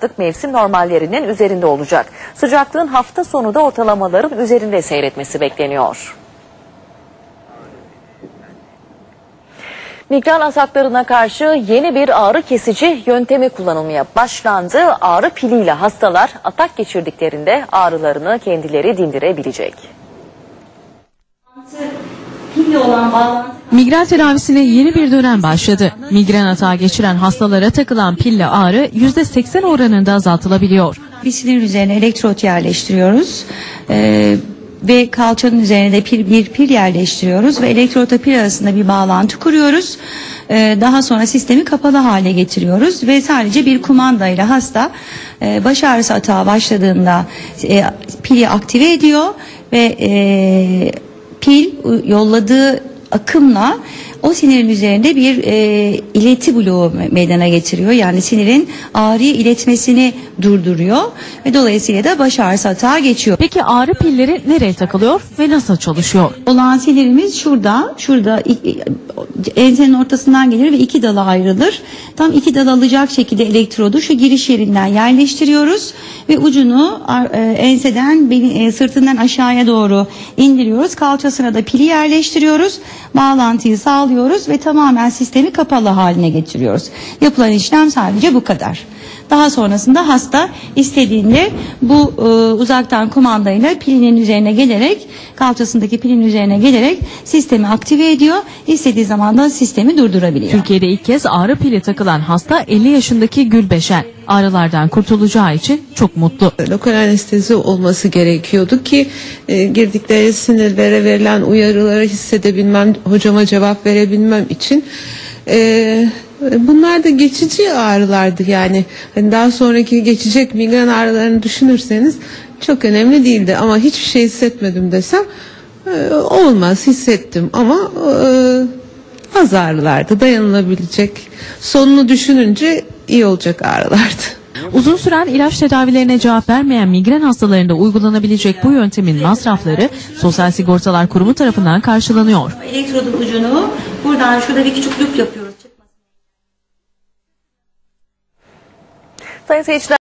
Sıcaklık mevsim normallerinin üzerinde olacak. Sıcaklığın hafta sonu da ortalamaların üzerinde seyretmesi bekleniyor. Migren ataklarına karşı yeni bir ağrı kesici yöntemi kullanılmaya başlandı. Ağrı piliyle hastalar atak geçirdiklerinde ağrılarını kendileri dindirebilecek. Pille olan bağlantı Migren tedavisine yeni bir dönem başladı. Migren atağı geçiren hastalara takılan pille ağrı %80 oranında azaltılabiliyor. bir sinir üzerine elektrot yerleştiriyoruz. Ee, ve kalçanın üzerine de pil, bir pil yerleştiriyoruz ve elektrotla pil arasında bir bağlantı kuruyoruz. Ee, daha sonra sistemi kapalı hale getiriyoruz ve sadece bir kumandayla hasta e, baş ağrısı atağı başladığında e, pili aktive ediyor ve e, pil yolladığı akımla o sinirin üzerinde bir e, ileti bloğu me- meydana getiriyor. Yani sinirin ağrıyı iletmesini durduruyor ve dolayısıyla da baş ağrısı atağı geçiyor. Peki ağrı pilleri nereye takılıyor ve nasıl çalışıyor? Olan sinirimiz şurada, şurada ensenin ortasından gelir ve iki dala ayrılır. Tam iki dal alacak şekilde elektrodu şu giriş yerinden yerleştiriyoruz ve ucunu e, enseden e, sırtından aşağıya doğru indiriyoruz. Kalçasına da pili yerleştiriyoruz. Bağlantıyı sağlıyoruz ve tamamen sistemi kapalı haline getiriyoruz. Yapılan işlem sadece bu kadar. Daha sonrasında hasta istediğinde bu e, uzaktan kumandayla pilinin üzerine gelerek kalçasındaki pilin üzerine gelerek sistemi aktive ediyor. İstediği zaman da sistemi durdurabiliyor. Türkiye'de ilk kez ağrı pili takılan hasta 50 yaşındaki Gülbeşen. Ağrılardan kurtulacağı için çok mutlu. lokal anestezi olması gerekiyordu ki e, girdikleri sinirlere verilen uyarıları hissedebilmem, hocama cevap verebilmem için. E, bunlar da geçici ağrılardı yani. Hani daha sonraki geçecek migren ağrılarını düşünürseniz çok önemli değildi ama hiçbir şey hissetmedim desem e, olmaz hissettim ama e, az ağrılardı dayanılabilecek. Sonunu düşününce iyi olacak ağrılardı. Uzun süren ilaç tedavilerine cevap vermeyen migren hastalarında uygulanabilecek bu yöntemin masrafları Sosyal Sigortalar Kurumu tarafından karşılanıyor. Elektrodun ucunu buradan şurada bir küçük lüp Tem é